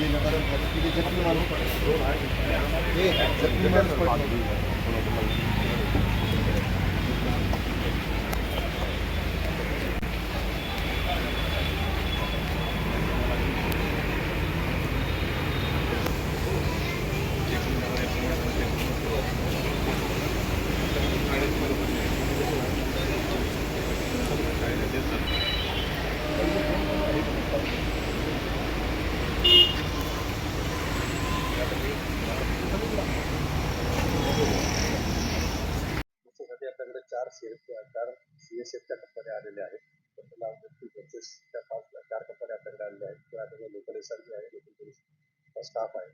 जखमी माणूस हे जखमी माणूस चार सी चार सी एस कंपन्या आलेल्या आहेत. तर त्याला मृत्यू पाच चार कंपन्या आपल्याकडे आलेल्या आहेत. किंवा आपल्याकडे लोकल एस आर बी आहे लोकल पोलीस स्टाफ आहे.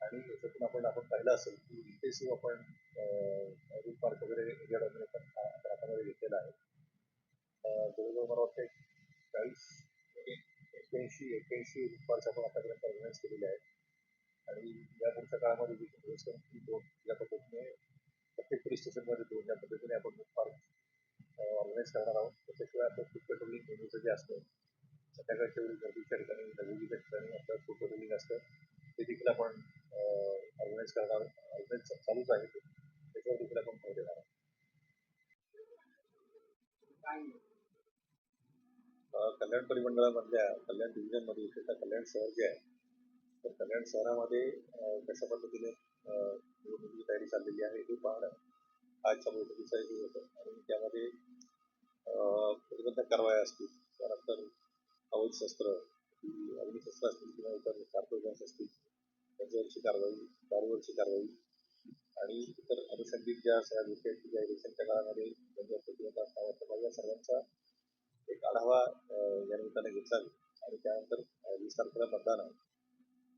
आणि याच्यातून आपण आपण पाहिलं असेल की इंटेसिव्ह आपण रूम पार्क वगैरे एरिया वगैरे पण हातामध्ये घेतलेला आहे. जवळजवळ मला वाटतं एक चाळीस एक्क्याऐंशी एक्क्याऐंशी रूम पार्क आपण आतापर्यंत ऑर्गनाईज केलेले आहेत. आणि या पुढच्या काळामध्ये जी दोन या पोलीस स्टेशनमध्ये दोन या पद्धतीने आपण पार्क ऑर्गनाईज करणार आहोत त्याच्याशिवाय आपलं फूड पेट्रोलिंग नेहमीचं जे असतं संध्याकाळच्या वेळी गर्दीच्या ठिकाणी नजरेच्या ठिकाणी आपलं फूड पेट्रोलिंग असतं ते देखील आपण ऑर्गनाईज करणार ऑर्गनाईज चालूच आहे ते त्याच्यावर देखील आपण भर देणार आहोत कल्याण परिमंडळामधल्या कल्याण डिव्हिजनमध्ये विशेषतः कल्याण शहर जे आहे तर कल्याण शहरामध्ये कशा पद्धतीने निवडणुकीची तयारी चाललेली आहे हे पाहणं आजच्या बैठकीचा हे होतं. आणि त्यामध्ये प्रतिबंधक कारवाया असतील त्यानंतर अवैध शस्त्र अग्निशस्त्र असतील किंवा इतर कार्पोरेशन्स असतील त्यांच्यावरची कारवाई दारूवरची कारवाई आणि इतर अनुषंगिक ज्या सगळ्या गोष्टी आहेत ज्या इलेक्शनच्या काळामध्ये त्यांच्या प्रतिबंध असणार तर या सर्वांचा एक आढावा या निमित्ताने घेतला आणि त्यानंतर वीस तारखेला मतदान आहे.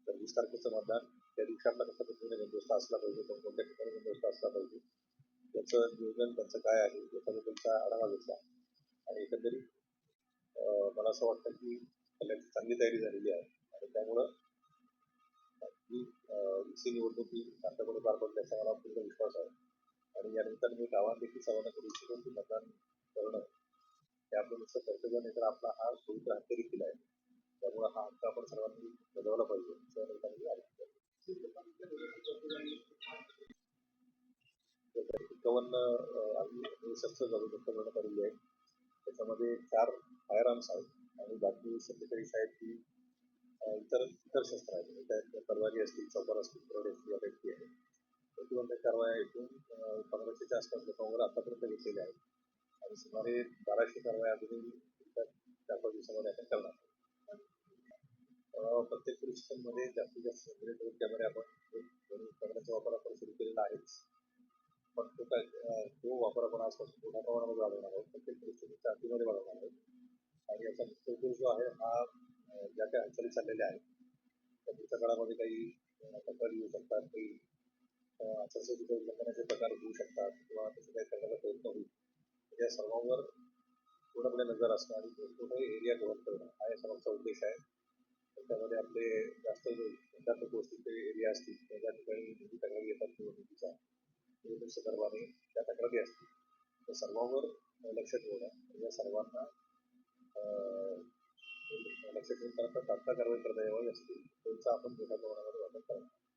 तर वीस तारखेचं मतदान त्या दिवशी आपला कशा पद्धतीने बंदोबस्त असला पाहिजे कोणकोणत्या ठिकाणी बंदोबस्त असला पाहिजे त्याचं नियोजन त्यांचं काय आहे याच्याबद्दलचा आढावा घेतला आणि एकंदरीत मला असं वाटतं की कल्याणची चांगली तयारी झालेली आहे. आणि त्यामुळं ही निवडणूक ही शांतपणे पार पडली असा मला पूर्ण विश्वास आहे. आणि यानंतर मी गावात देखील सर्वांना करू इच्छितो की मतदान करणं हे आपलं नुसतं कर्तव्य नाही तर आपला हा पवित्र हक्क देखील आहे. त्यामुळे हा हक्क आपण सर्वांनी बजावला पाहिजे असं मी एकावन्न आम्ही शस्त्र जप्त करण्यात आलेली आहेत. त्याच्यामध्ये चार फायर आर्म्स आहेत आणि बाकी सत्तेचाळीस आहेत की इतर इतर शस्त्र आहेत. म्हणजे त्यात तलवारी असतील चौकार असतील कुऱ्हाडी असतील या व्यक्ती आहे. प्रतिबंधक कारवाया एकूण पंधराशेच्या आसपास लोकांवर आतापर्यंत घेतलेल्या आहेत. आणि सुमारे बाराशे कारवाया अजूनही चार पाच दिवसामध्ये आपण करणार आहोत. प्रत्येक पोलीस स्टेशनमध्ये जास्तीत जास्त कॅमेरे आपण एक वापर आपण सुरू केलेला आहेच. पण तो काय जो तो वापर आपण आजपासून मोठ्या प्रमाणामध्ये वाढवणार आहोत. प्रत्येक परिस्थितीच्या स्टेशनच्या वाढवणार आहोत. आणि याचा मुख्य जो आहे हा ज्या काही अडचणी चाललेल्या आहेत त्या पुढच्या काळामध्ये काही तक्रारी येऊ शकतात काही अं, आचारसंहितेच्या उल्लंघनाचे प्रकार होऊ शकतात किंवा तसं काही करण्याचा प्रयत्न होईल. या सर्वांवर पूर्णपणे नजर असणं आणि मोठमोठे एरिया कव्हर करणं हा या सर्वांचा उद्देश आहे. त्यामध्ये आपले जास्त जास्त गोष्टीचे एरिया असतील त्या ठिकाणी निधी तक्रारी येतात निवडणुकीच्या निवडणूक संदर्भाने त्या तक्रारी असतील त्या सर्वांवर अं, लक्ष ठेवणं आणि या सर्वांना अं, लक्ष ठेवून त्यांना तात्काळ कारवाई करता यावी असतील त्यांचा आपण मोठ्या प्रमाणामध्ये वापर करणार